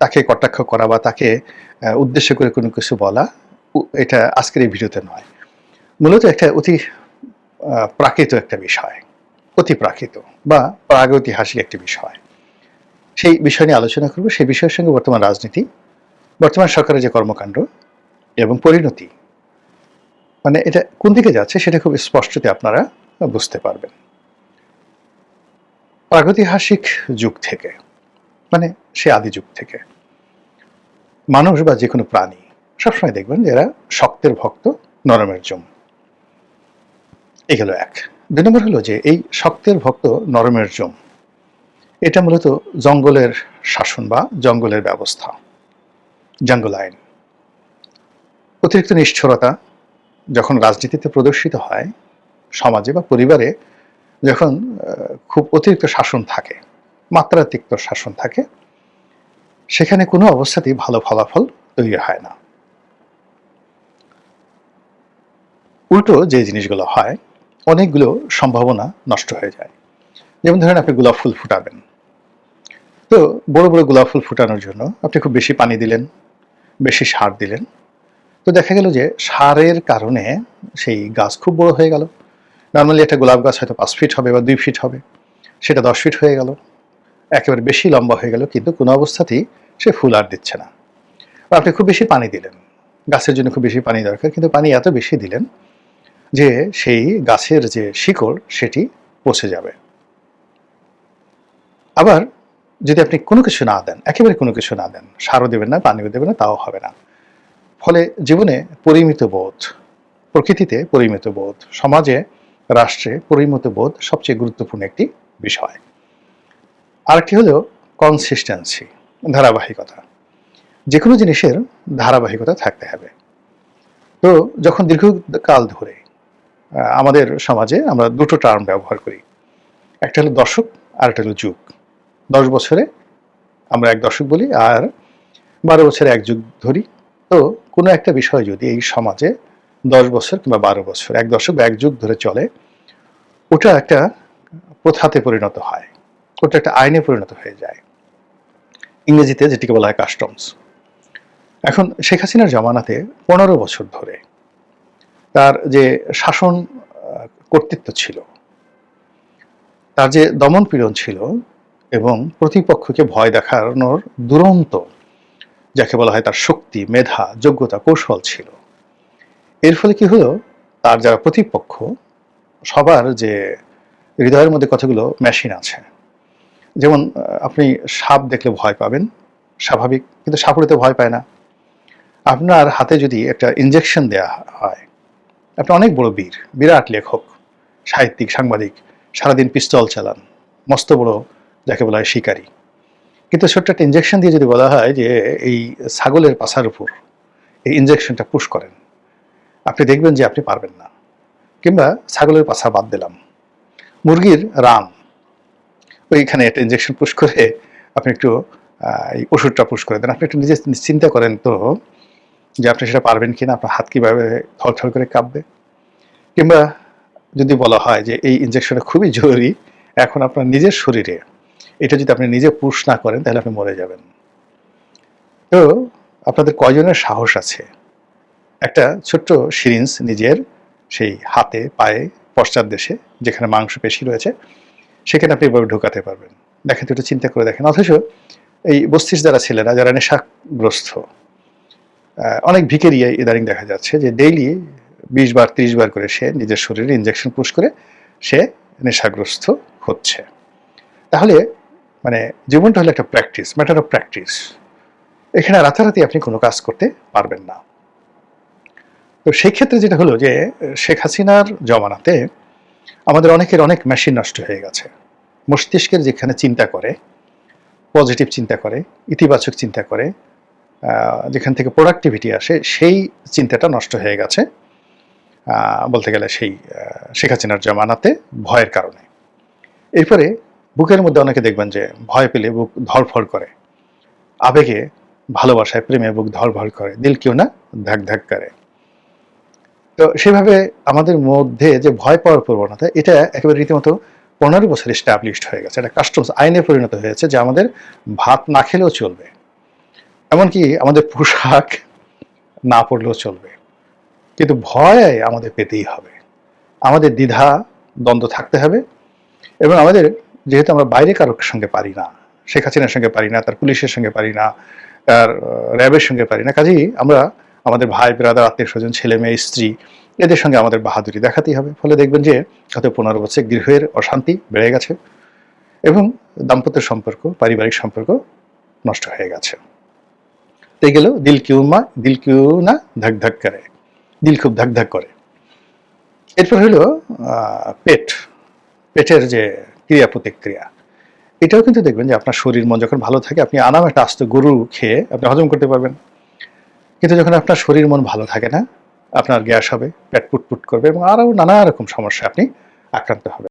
তাকে কটাক্ষ করা বা তাকে উদ্দেশ্য করে কোনো কিছু বলা এটা আজকের এই ভিডিওতে নয়। মূলত একটা অতি প্রাকৃত একটা বিষয়, অতি প্রাকৃত বা প্রাগৈতিহাসিক একটি বিষয়। সেই বিষয় নিয়ে আলোচনা করব। সেই বিষয়ের সঙ্গে বর্তমান রাজনীতি, বর্তমান সরকারের যে কর্মকাণ্ড এবং পরিণতি মানে এটা কোন দিকে যাচ্ছে সেটা খুব স্পষ্টতে আপনারা বুঝতে পারবেন। প্রাগৈতিহাসিক যুগ থেকে মানে সে আদি যুগ থেকে। মানুষ বা যে কোনো প্রাণী, সবসময় দেখবেন যে এরা শক্তের ভক্ত, নরমের জম এই গেল এক। দুই নম্বর হলো যে এই শক্তের ভক্ত, নরমের জম এটা মূলত জঙ্গলের শাসন বা জঙ্গলের ব্যবস্থা, জঙ্গল আইন। অতিরিক্ত নিষ্ঠুরতা যখন রাজনীতিতে প্রদর্শিত হয়, সমাজে বা পরিবারে যখন খুব অতিরিক্ত শাসন থাকে মাত্রাতিরিক্ত শাসন থাকে, সেখানে কোনো অবস্থাতেই ভালো ফলাফল তৈরি হয় না। উল্টো যে জিনিসগুলো হয়, অনেকগুলো সম্ভাবনা নষ্ট হয়ে যায়। যেমন ধরেন আপনি গোলাপ ফুল ফুটাবেন। তো বড় বড় গোলাপ ফুল ফুটানোর জন্য আপনি খুব বেশি পানি দিলেন, বেশি সার দিলেন। তো দেখা গেল যে সারের কারণে সেই গাছ খুব বড় হয়ে গেল। নর্মালি একটা গোলাপ গাছ হয়তো পাঁচ ফিট হবে বা দুই ফিট হবে, সেটা দশ ফিট হয়ে গেল। একেবারে বেশি লম্বা হয়ে গেল, কিন্তু কোনো অবস্থাতেই সে ফুল আর দিচ্ছে না। আপনি খুব বেশি পানি দিলেন। গাছের জন্য খুব বেশি পানি দরকার, কিন্তু পানি এত বেশি দিলেন যে সেই গাছের যে শিকড়, সেটি পচে যাবে। আবার যদি আপনি কোনো কিছু না দেন, একেবারে কোনো কিছু না দেন, সারও দেবেন না, পানিও দেবেন না, তাও হবে না। ফলে জীবনে পরিমিত বোধ, প্রকৃতিতে পরিমিত বোধ, সমাজে, রাষ্ট্রে পরিমিত বোধ সবচেয়ে গুরুত্বপূর্ণ একটি বিষয়। আরেকটি হলো কনসিস্টেন্সি ধারাবাহিকতা। যে কোনো জিনিসের ধারাবাহিকতা থাকতে হবে। তো যখন দীর্ঘকাল ধরে আমাদের সমাজে আমরা দুটো টার্ম ব্যবহার করি। একটা হলো দশক আর একটা হলো যুগ। দশ বছরে আমরা এক দশক বলি আর বারো বছরে এক যুগ ধরি। তো কোনো একটা বিষয় যদি এই সমাজে দশ বছর কিংবা বারো বছর, এক দশক বা এক যুগ ধরে চলে, ওটা একটা প্রথাতে পরিণত হয়। ওটা একটা আইনে পরিণত হয়ে যায়। ইংরেজিতে যেটিকে বলা হয় কাস্টমস এখন শেখ হাসিনার জমানাতে পনেরো বছর ধরে তার যে শাসন কর্তৃত্ব ছিল, তার যে দমন পীড়ন ছিল এবং প্রতিপক্ষকে ভয় দেখানোর দুরন্ত যাকে বলা হয় তার শক্তি, মেধা, যোগ্যতা, কৌশল ছিল। এর ফলে কি হলো? তার যারা প্রতিপক্ষ, সবার যে হৃদয়ের মধ্যে কতগুলো মেশিন আছে যেমন আপনি সাপ দেখলে ভয় পাবেন, স্বাভাবিক, কিন্তু সাপুড়েতে ভয় পায় না। আপনার হাতে যদি একটা ইনজেকশন দেয়া হয়, আপনি অনেক বড় বীর, বিরাট লেখক, সাহিত্যিক, সাংবাদিক, সারাদিন পিস্তল চালান, মস্ত বড়, যাকে বলা হয় শিকারী। কিন্তু ছোট্ট একটা ইনজেকশন দিয়ে যদি বলা হয় যে, এই ছাগলের পাছার উপর এই ইনজেকশনটা পুশ করেন, আপনি দেখবেন যে আপনি পারবেন না। কিংবা ছাগলের পাছা বাদ দিলাম। মুরগির রাম ওইখানে একটা ইনজেকশন পুশ করে আপনি একটু এই ওষুধটা পুশ করে দেন। আপনি একটু নিজে চিন্তা করেন তো যে আপনি সেটা পারবেন কিনা, আপনার হাত কীভাবে থরথর করে কাঁপবে। কিংবা যদি বলা হয় যে এই ইনজেকশনটা খুবই জরুরি, এখন আপনার নিজের শরীরে এটা যদি আপনি নিজে পুশ না করেন, তাহলে আপনি মরে যাবেন। তো আপনাদের কয়জনের সাহস আছে? একটা ছোট্ট সিরিঞ্জ নিজের সেই হাতে, পায়ে পশ্চাৎ দেশে, যেখানে মাংস পেশি রয়েছে। সেখানে আপনি এভাবে ঢোকাতে পারবেন। দেখেন একটু চিন্তা করে দেখেন। অথচ এই বস্তিস যারা ছেলেরা যারা নেশাগ্রস্ত অনেক ভিকেরিয়া ইদানিং দেখা যাচ্ছে যে ডেইলি বিশ বার, ত্রিশ বার করে সে নিজের শরীরে ইনজেকশন পুশ করে সে নেশাগ্রস্ত হচ্ছে। তাহলে মানে জীবনটা হলো একটা প্র্যাকটিস ম্যাটার অফ প্র্যাকটিস এখানে রাতারাতি আপনি কোনো কাজ করতে পারবেন না। তো সেই ক্ষেত্রে যেটা হলো যে শেখ হাসিনার জমানাতে আমাদের অনেকের অনেক মেশিন নষ্ট হয়ে গেছে। মস্তিষ্কের যেখানে চিন্তা করে পজিটিভ চিন্তা করে, ইতিবাচক চিন্তা করে যেখান থেকে প্রোডাক্টিভিটি আসে, সেই চিন্তাটা নষ্ট হয়ে গেছে বলতে গেলে সেই শেখ হাসিনার জমানাতে ভয়ের কারণে। এরপরে বুকের মধ্যে অনেকে দেখবেন যে ভয় পেলে বুক ধরফড় করে। আবেগে, ভালোবাসায় প্রেমে বুক ধরফড় করে, দিল কেউ না ধাক ধাক করে। তো সেভাবে আমাদের মধ্যে যে ভয় পাওয়ার প্রবণতা, এটা একেবারে রীতিমতো পনেরো বছর এস্টাবলিশড হয়ে গেছে। এটা কাস্টমস আইনে পরিণত হয়েছে যে আমাদের ভাত না খেলেও চলবে। এমনকি আমাদের পোশাক না পড়লেও চলবে। কিন্তু ভয় আমাদের পেতেই হবে। আমাদের দ্বিধা, দ্বন্দ্ব থাকতে হবে এবং আমাদের যেহেতু আমরা বাইরে কারোর সঙ্গে পারি না, শেখ হাসিনার সঙ্গে পারি না, তার পুলিশের সঙ্গে পারি না, তার র্যাবের সঙ্গে পারি না, কাজেই আমরা আমাদের ভাই ব্রাদার আত্মীয় স্বজন, ছেলে মেয়ে, স্ত্রী, এদের সঙ্গে আমাদের বাহাদুরি দেখাতেই হবে। ফলে দেখবেন যে গত পনেরো বছর গৃহের অশান্তি বেড়ে গেছে এবং দাম্পত্য সম্পর্ক, পারিবারিক সম্পর্ক নষ্ট হয়ে গেছে। তো এই গেল দিল কিউ মা, দিল কিউ না ধাক ধাক করে, দিল খুব ধাক ধাক করে। এরপর হলো পেট, পেটের যে ক্রিয়া, প্রতিক্রিয়া, এটাও কিন্তু দেখবেন যে আপনার শরীর মন যখন ভালো থাকে, আপনি আনাম একটা আস্ত গরু খেয়ে আপনি হজম করতে পারবেন। কিন্তু যখন আপনার শরীর মন ভালো থাকে না, আপনার গ্যাস হবে, পেট পুটপুট করবে এবং আরও নানা রকম সমস্যা আপনি আক্রান্ত হবে